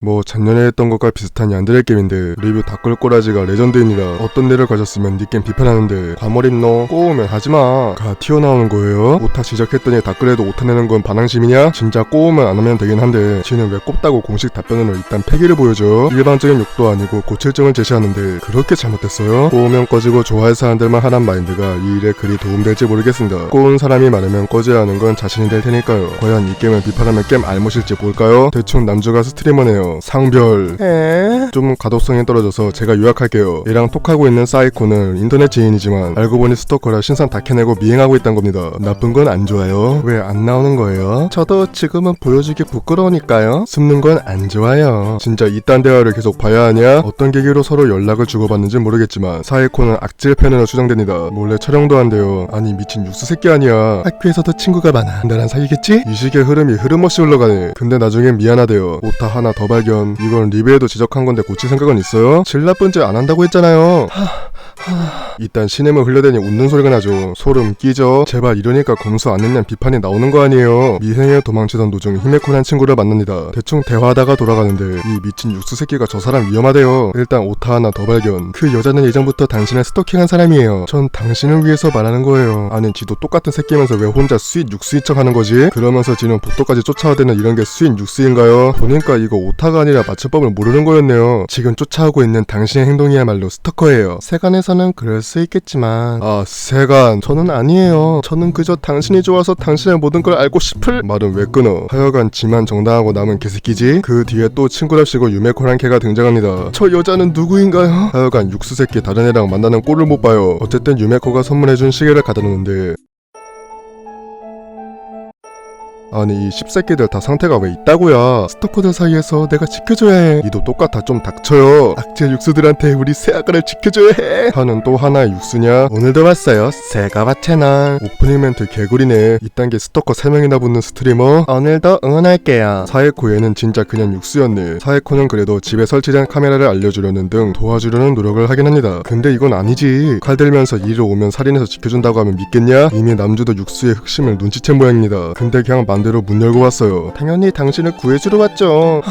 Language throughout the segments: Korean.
뭐 작년에 했던 것과 비슷한 얀드레 게임인데 리뷰 닦을 꼬라지가 레전드입니다. 어떤 데를 가졌으면 니 게임 비판하는데 과몰입 너 꼬우면 하지마. 가 튀어나오는 거예요. 오타 지적했더니 닦으래도 오타 내는 건 반항심이냐? 진짜 꼬우면 안 하면 되긴 한데 지는 왜 꼽다고 공식 답변으로 일단 폐기를 보여줘? 일반적인 욕도 아니고 고칠 점을 제시하는데 그렇게 잘못됐어요? 꼬우면 꺼지고 좋아할 사람들만 하란 마인드가 이 일에 그리 도움될지 모르겠습니다. 꼬운 사람이 많으면 꺼져야 하는 건 자신이 될 테니까요. 과연 이 게임을 비판하면 게임 알못일지 볼까요? 대충 남주가 스트리머네요 상별 에? 좀 가독성이 떨어져서 제가 요약할게요. 얘랑 톡하고 있는 사이코는 인터넷 지인이지만 알고 보니 스토커라 신상 다 캐내고 미행하고 있단 겁니다. 나쁜 건 안 좋아요. 왜 안 나오는 거예요? 저도 지금은 보여주기 부끄러우니까요. 숨는 건 안 좋아요. 진짜 이딴 대화를 계속 봐야 하냐? 어떤 계기로 서로 연락을 주고받는지 모르겠지만 사이코는 악질 팬으로 추정됩니다. 몰래 촬영도 한대요. 아니 미친 육수 새끼 아니야. 학교에서도 친구가 많아. 나랑 사귀겠지? 이 식의 흐름이 흐름 없이 흘러가네. 근데 나중엔 미안하대요. 오타 하나 더 발견 이건 리뷰에도 지적한 건데 고칠 생각은 있어요? 질 나쁜 짓 안 한다고 했잖아요 일단 시nem을 흘려대니 웃는 소리가 나죠. 소름 끼죠. 제발 이러니까 검수 안 했냐 비판이 나오는 거 아니에요. 미생에 도망치던 도중 히메코란 친구를 만납니다. 대충 대화하다가 돌아가는데 이 미친 육수 새끼가 저 사람 위험하대요. 일단 오타 하나 더 발견. 그 여자는 예전부터 당신을 스토킹한 사람이에요. 전 당신을 위해서 말하는 거예요. 아니 지도 똑같은 새끼면서 왜 혼자 스윗 육수인 척 하는 거지? 그러면서 지는 복도까지 쫓아와대는 이런 게 스윗 육수인가요? 보니까 이거 오타가 아니라 맞춤법을 모르는 거였네요. 지금 쫓아오고 있는 당신의 행동이야말로 스토커예요. 세간에서 는 그럴 수 있겠지만 아 세간 저는 아니에요. 저는 그저 당신이 좋아서 당신의 모든 걸 알고 싶을 말은 왜 끊어? 하여간 지만 정당하고 남은 개새끼지? 그 뒤에 또 친구랍시고 유메코란 캐가 등장합니다. 저 여자는 누구인가요? 하여간 육수 새끼 다른 애랑 만나는 꼴을 못 봐요. 어쨌든 유메코가 선물해준 시계를 가다 놓는데 아니 이 씹새끼들 다 상태가 왜 있다고야 스토커들 사이에서 내가 지켜줘야 해. 니도 똑같아. 좀 닥쳐요. 악질 육수들한테 우리 새아가를 지켜줘야 해. 하는 또 하나의 육수냐? 오늘도 왔어요 새가와 채널 오프닝 멘트 개구리네. 이딴 게 스토커 3명이나 붙는 스트리머? 오늘도 응원할게요. 사에코 얘는 진짜 그냥 육수였네. 사에코는 그래도 집에 설치된 카메라를 알려주려는 등 도와주려는 노력을 하긴 합니다. 근데 이건 아니지. 칼 들면서 이리 오면 살인해서 지켜준다고 하면 믿겠냐? 이미 남주도 육수의 흑심을 눈치챈 모양입니다. 근데 그냥 맘대로 문 열고 왔어요 당연히 당신을 구해주러 왔죠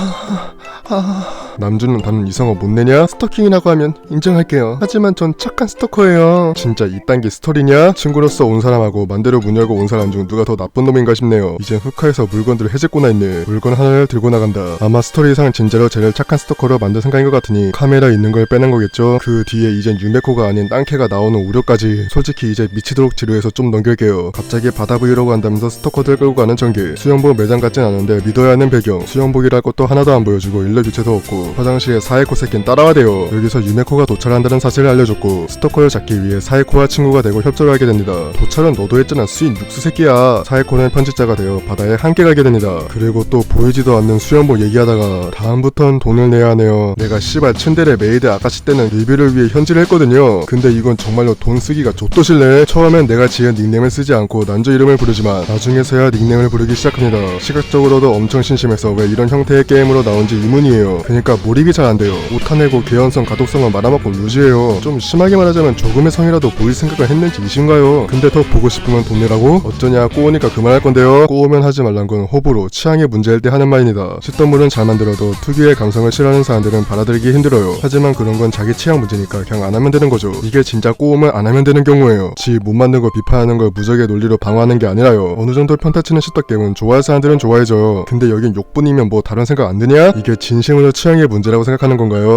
남주는 다른 이성어 못 내냐? 스토킹이라고 하면 인정할게요. 하지만 전 착한 스토커예요. 진짜 이딴 게 스토리냐? 친구로서 온 사람하고 맘대로 문 열고 온 사람 중 누가 더 나쁜 놈인가 싶네요. 이젠 흑화에서 물건들을 해집고나 있네. 물건 하나를 들고 나간다. 아마 스토리상 진짜로 쟤를 착한 스토커로 만든 생각인 것 같으니 카메라 있는 걸 빼는 거겠죠? 그 뒤에 이젠 유메코가 아닌 딴캐가 나오는 우려까지 솔직히 이제 미치도록 지루해서 좀 넘길게요. 갑자기 바다 브이로그 한다면서 스토커들 끌고 가는 전 개. 수영복 매장 같진 않은데 믿어야 하는 배경. 수영복이랄 것도 하나도 안 보여주고 일러 교체도 없고 화장실에 사에코 새끼는 따라와대요. 여기서 유메코가 도착한다는 사실을 알려줬고 스토커를 잡기 위해 사에코와 친구가 되고 협조를 하게 됩니다. 도착은 너도 했잖아 수인 육수 새끼야. 사에코는 편집자가 되어 바다에 함께 가게 됩니다. 그리고 또 보이지도 않는 수영복 얘기하다가 다음부턴 돈을 내야 하네요. 내가 씨발 츤데레 메이드 아까시 때는 리뷰를 위해 현질을 했거든요. 근데 이건 정말로 돈 쓰기가 좆도 싫네. 처음엔 내가 지은 닉네임을 쓰지 않고 난조 이름을 부르지만 나중에서야 닉네임을 부르 기 시작합니다. 시각적으로도 엄청 심심해서 왜 이런 형태의 게임으로 나온지 의문이에요. 그러니까 몰입이 잘 안 돼요. 오타내고 개연성, 가독성은 말아먹고 루즈해요. 좀 심하게 말하자면 조금의 성이라도 보일 생각을 했는지 이신가요? 근데 더 보고 싶으면 돈 내라고? 어쩌냐 꼬우니까 그만할 건데요. 꼬우면 하지 말란 건 호불호, 취향의 문제일 때 하는 말입니다. 쇳덩물은 잘 만들어도 특유의 감성을 싫어하는 사람들은 받아들이기 힘들어요. 하지만 그런 건 자기 취향 문제니까 그냥 안 하면 되는 거죠. 이게 진짜 꼬우면 안 하면 되는 경우예요. 지 못 만든 거 비판하는 걸 무적의 논리로 방어하는 게 아니라요. 어느 정도 편타치는 씹덕게 임은 좋아할 사람들은 좋아해줘요. 근데 여긴 욕뿐이면 뭐 다른 생각 안 드냐? 이게 진심으로 취향의 문제라고 생각하는 건가요?